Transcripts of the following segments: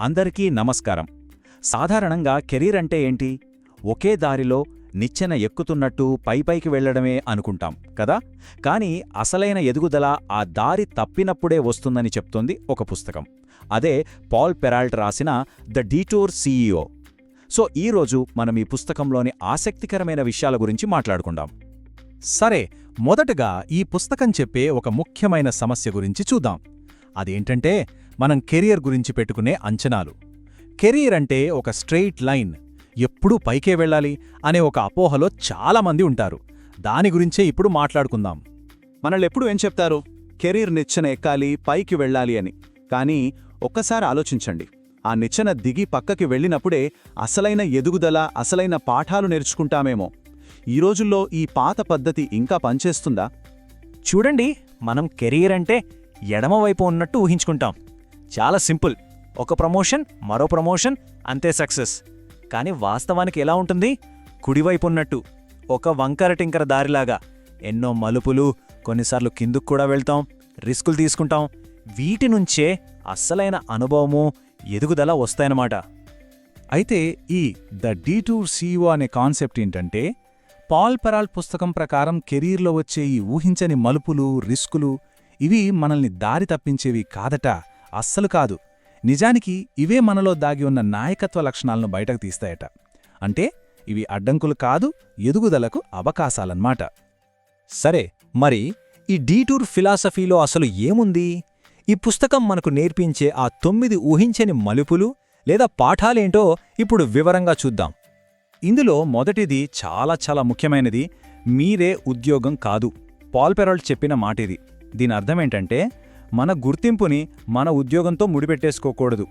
అందరికీ నమస్కారం. సాధారణంగా కెరీర్ అంటే ఏంటి? ఒకే దారిలో నిచ్చెన ఎక్కుతున్నట్టు పైపైకి వెళ్ళడమే అనుకుంటాం కదా? కానీ అసలైన ఎదుగుదల ఆ దారి తప్పినప్పుడే వస్తుందని చెప్తోంది ఒక పుస్తకం. అదే పాల్ పెరాల్ట్ రాసిన ద డీటోర్ సీఈఓ. సో ఈరోజు మనం ఈ పుస్తకంలోని ఆసక్తికరమైన విషయాల గురించి మాట్లాడుకుందాం. సరే మొదటగా ఈ పుస్తకం చెప్పే ఒక ముఖ్యమైన సమస్య గురించి చూద్దాం. అదేంటంటే మనం కెరియర్ గురించి పెట్టుకునే అంచనాలు. కెరీర్ అంటే ఒక స్ట్రెయిట్ లైన్. ఎప్పుడూ పైకే వెళ్ళాలి అనే ఒక అపోహలో చాలామంది ఉంటారు. దాని గురించే ఇప్పుడు మాట్లాడుకుందాం. మనల్ని ఎప్పుడు ఏం చెప్తారు? కెరీర్ నిచ్చెన ఎక్కాలి పైకి వెళ్ళాలి అని. కానీ ఒక్కసారి ఆలోచించండి. ఆ నిచ్చెన దిగి పక్కకి వెళ్ళినప్పుడే అసలైన ఎదుగుదల అసలైన పాఠాలు నేర్చుకుంటామేమో. ఈ రోజుల్లో ఈ పాత పద్ధతి ఇంకా పనిచేస్తుందా? చూడండి మనం కెరీర్ అంటే ఎడమవైపు ఉన్నట్టు ఊహించుకుంటాం. చాలా సింపుల్. ఒక ప్రమోషన్ మరో ప్రమోషన్ అంతే సక్సెస్. కానీ వాస్తవానికి ఎలా ఉంటుంది? కుడివైపు ఉన్నట్టు ఒక వంకర టింకర దారిలాగా. ఎన్నో మలుపులు కొన్నిసార్లు కిందుకు కూడా వెళ్తాం రిస్కులు తీసుకుంటాం. వీటి నుంచే అస్సలైన అనుభవము ఎదుగుదల వస్తాయన్నమాట. అయితే ఈ ద డీ టూర్ సీఈఓ అనే కాన్సెప్ట్ ఏంటంటే పాల్ పెరాల్ పుస్తకం ప్రకారం కెరీర్లో వచ్చే ఈ ఊహించని మలుపులు రిస్కులు ఇవి మనల్ని దారి తప్పించేవి కాదట. అస్సలు కాదు. నిజానికి ఇవే మనలో దాగి ఉన్న నాయకత్వ లక్షణాలను బయటకు తీస్తాయట. అంటే ఇవి అడ్డంకులు కాదు ఎదుగుదలకు అవకాశాలన్నమాట. సరే మరి ఈ డీటూర్ ఫిలాసఫీలో అసలు ఏముంది? ఈ పుస్తకం మనకు నేర్పించే ఆ తొమ్మిది ఊహించని మలుపులు లేదా పాఠాలేంటో ఇప్పుడు వివరంగా చూద్దాం. ఇందులో మొదటిది చాలా చాలా ముఖ్యమైనది మీరే ఉద్యోగం కాదు. పాల్పెరాల్ట్ చెప్పిన మాటిది. దీని అర్థమేంటంటే మన గుర్తింపుని మన ఉద్యోగంతో ముడిపెట్టేసుకోకూడదు.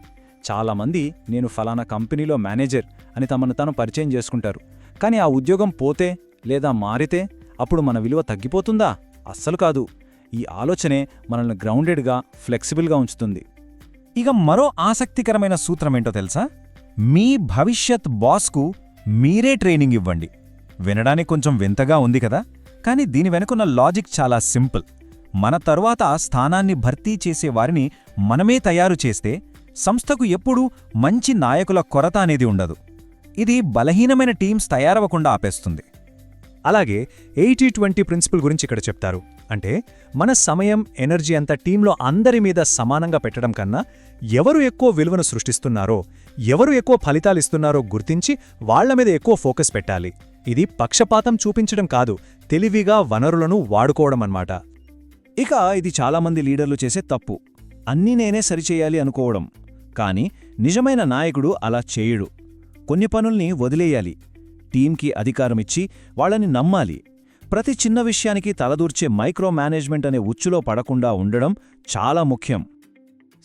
చాలామంది నేను ఫలానా కంపెనీలో మేనేజర్ అని తమను తాను పరిచయం చేసుకుంటారు. కానీ ఆ ఉద్యోగం పోతే లేదా మారితే అప్పుడు మన విలువ తగ్గిపోతుందా? అస్సలు కాదు. ఈ ఆలోచనే మనల్ని గ్రౌండెడ్గా ఫ్లెక్సిబుల్గా ఉంచుతుంది. ఇక మరో ఆసక్తికరమైన సూత్రమేంటో తెలుసా? మీ భవిష్యత్ బాస్కు మీరే ట్రైనింగ్ ఇవ్వండి. వినడానికి కొంచెం వింతగా ఉంది కదా? కానీ దీని వెనుకున్న లాజిక్ చాలా సింపుల్. మన తరువాత స్థానాన్ని భర్తీ చేసేవారిని మనమే తయారు చేస్తే సంస్థకు ఎప్పుడూ మంచి నాయకుల కొరత అనేది ఉండదు. ఇది బలహీనమైన టీమ్స్ తయారవ్వకుండా ఆపేస్తుంది. అలాగే ఎయిటీ ట్వంటీ ప్రిన్సిపల్ గురించి ఇక్కడ చెప్తారు. అంటే మన సమయం ఎనర్జీ అంతా టీంలో అందరి మీద సమానంగా పెట్టడం కన్నా ఎవరు ఎక్కువ విలువను సృష్టిస్తున్నారో ఎవరు ఎక్కువ ఫలితాలిస్తున్నారో గుర్తించి వాళ్ళ మీద ఎక్కువ ఫోకస్ పెట్టాలి. ఇది పక్షపాతం చూపించడం కాదు తెలివిగా వనరులను వాడుకోవడం అన్నమాట. ఇక ఇది చాలామంది లీడర్లు చేసే తప్పు. అన్నీ నేనే సరిచేయాలి అనుకోవడం. కానీ నిజమైన నాయకుడు అలా చేయడు. కొన్ని పనుల్ని వదిలేయాలి. టీంకి అధికారమిచ్చి వాళ్ళని నమ్మాలి. ప్రతి చిన్న విషయానికి తలదూర్చే మైక్రో మేనేజ్మెంట్ అనే ఉచ్చులో పడకుండా ఉండడం చాలా ముఖ్యం.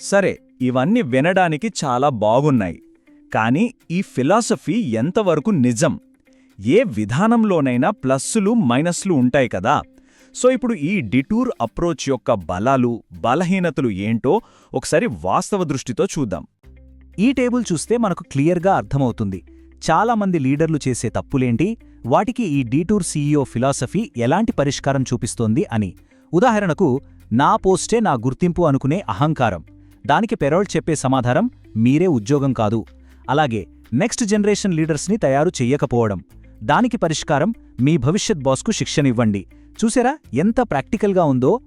సరే ఇవన్నీ వినడానికి చాలా బాగున్నాయి. కానీ ఈ ఫిలాసఫీ ఎంతవరకు నిజం? ఏ విధానంలోనైనా ప్లస్సులు మైనస్లు ఉంటాయి కదా? సో ఇప్పుడు ఈ డిటూర్ అప్రోచ్ యొక్క బలాలు బలహీనతలు ఏంటో ఒకసారి వాస్తవ దృష్టితో చూద్దాం. ఈ టేబుల్ చూస్తే మనకు క్లియర్గా అర్థమవుతుంది. చాలామంది లీడర్లు చేసే తప్పులేంటి? వాటికి ఈ డీటూర్ సీఈఓ ఫిలాసఫీ ఎలాంటి పరిష్కారం చూపిస్తోంది అని. ఉదాహరణకు నా పోస్టే నా గుర్తింపు అనుకునే అహంకారం. దానికి పెరోల్ చెప్పే సమాధానం మీరే ఉద్యోగం కాదు. అలాగే నెక్స్ట్ జనరేషన్ లీడర్స్ని తయారు చెయ్యకపోవడం దానికి పరిష్కారం మీ భవిష్యత్ బాస్కు శిక్షణివ్వండి చూసారా ఎంత ప్రాక్టికల్గా ఉందో?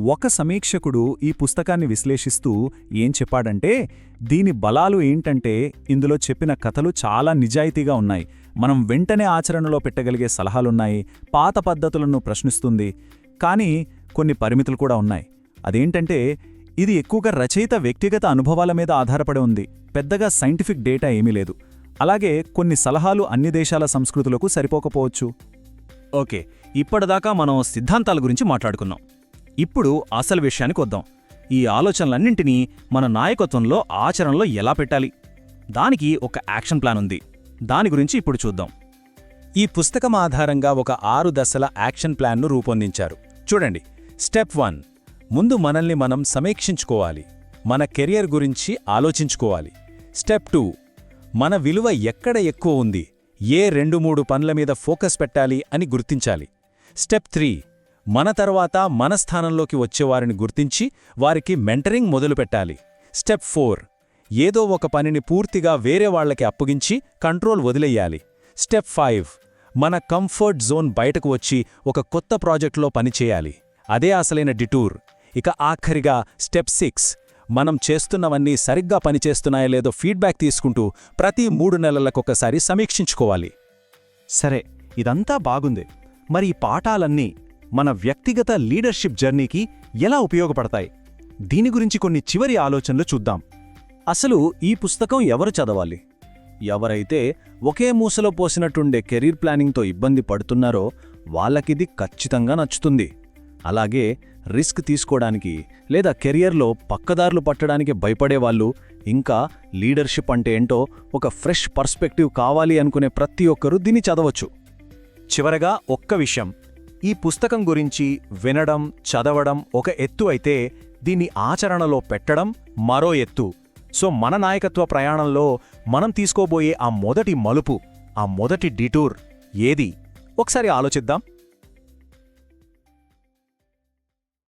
ఒక సమీక్షకుడు ఈ పుస్తకాన్ని విశ్లేషిస్తూ ఏం చెప్పాడంటే దీని బలాలు ఏంటంటే ఇందులో చెప్పిన కథలు చాలా నిజాయితీగా ఉన్నాయి. మనం వెంటనే ఆచరణలో పెట్టగలిగే సలహాలున్నాయి పాత పద్ధతులను ప్రశ్నిస్తుంది. కానీ కొన్ని పరిమితులు కూడా ఉన్నాయి. అదేంటంటే ఇది ఎక్కువగా రచయిత వ్యక్తిగత అనుభవాల మీద ఆధారపడి ఉంది. పెద్దగా సైంటిఫిక్ డేటా ఏమీ లేదు. అలాగే కొన్ని సలహాలు అన్ని దేశాల సంస్కృతులకు సరిపోకపోవచ్చు. ఓకే ఇప్పటిదాకా మనం సిద్ధాంతాల గురించి మాట్లాడుకున్నాం. ఇప్పుడు అసలు విషయానికి వద్దాం. ఈ ఆలోచనలన్నింటినీ మన నాయకత్వంలో ఆచరణలో ఎలా పెట్టాలి? దానికి ఒక యాక్షన్ ప్లాన్ ఉంది. దాని గురించి ఇప్పుడు చూద్దాం. ఈ పుస్తకం ఆధారంగా ఒక ఆరు దశల యాక్షన్ ప్లాన్ను రూపొందించారు. చూడండి స్టెప్ వన్ ముందు మనల్ని మనం సమీక్షించుకోవాలి. మన కెరియర్ గురించి ఆలోచించుకోవాలి. స్టెప్ టూ మన విలువ ఎక్కడ ఎక్కువ ఉంది? ఏ రెండు మూడు పనుల మీద ఫోకస్ పెట్టాలి అని గుర్తించాలి. స్టెప్ త్రీ మన తర్వాత మన స్థానంలోకి వచ్చేవారిని గుర్తించి వారికి మెంటరింగ్ మొదలుపెట్టాలి స్టెప్ ఫోర్ ఏదో ఒక పనిని పూర్తిగా వేరే వాళ్ళకి అప్పగించి కంట్రోల్ వదిలేయాలి. స్టెప్ ఫైవ్ మన కంఫర్ట్ జోన్ బయటకు వచ్చి ఒక కొత్త ప్రాజెక్టులో పనిచేయాలి అదే అసలైన డిటూర్. ఇక ఆఖరిగా స్టెప్ సిక్స్ మనం చేస్తున్నవన్నీ సరిగ్గా పనిచేస్తున్నాయో లేదో ఫీడ్బ్యాక్ తీసుకుంటూ ప్రతి మూడు నెలలకొకసారి సమీక్షించుకోవాలి. సరే ఇదంతా బాగుంది. మరి ఈ పాఠాలన్నీ మన వ్యక్తిగత లీడర్షిప్ జర్నీకి ఎలా ఉపయోగపడతాయి? దీని గురించి కొన్ని చివరి ఆలోచనలు చూద్దాం. అసలు ఈ పుస్తకం ఎవరు చదవాలి? ఎవరైతే ఒకే మూసలో పోసినట్టుండే కెరీర్ ప్లానింగ్తో ఇబ్బంది పడుతున్నారో వాళ్ళకిది ఖచ్చితంగా నచ్చుతుంది. అలాగే రిస్క్ తీసుకోవడానికి లేదా కెరియర్లో పక్కదారులు పట్టడానికి భయపడేవాళ్ళు ఇంకా లీడర్షిప్ అంటే ఏంటో ఒక ఫ్రెష్ పర్స్పెక్టివ్ కావాలి అనుకునే ప్రతి ఒక్కరూ దీన్ని చదవచ్చు. చివరగా ఒక్క విషయం. ఈ పుస్తకం గురించి వినడం చదవడం ఒక ఎత్తు అయితే దీన్ని ఆచరణలో పెట్టడం మరో ఎత్తు. సో మన నాయకత్వ ప్రయాణంలో మనం తీసుకోబోయే ఆ మొదటి మలుపు ఆ మొదటి డిటూర్ ఏది? ఒకసారి ఆలోచిద్దాం.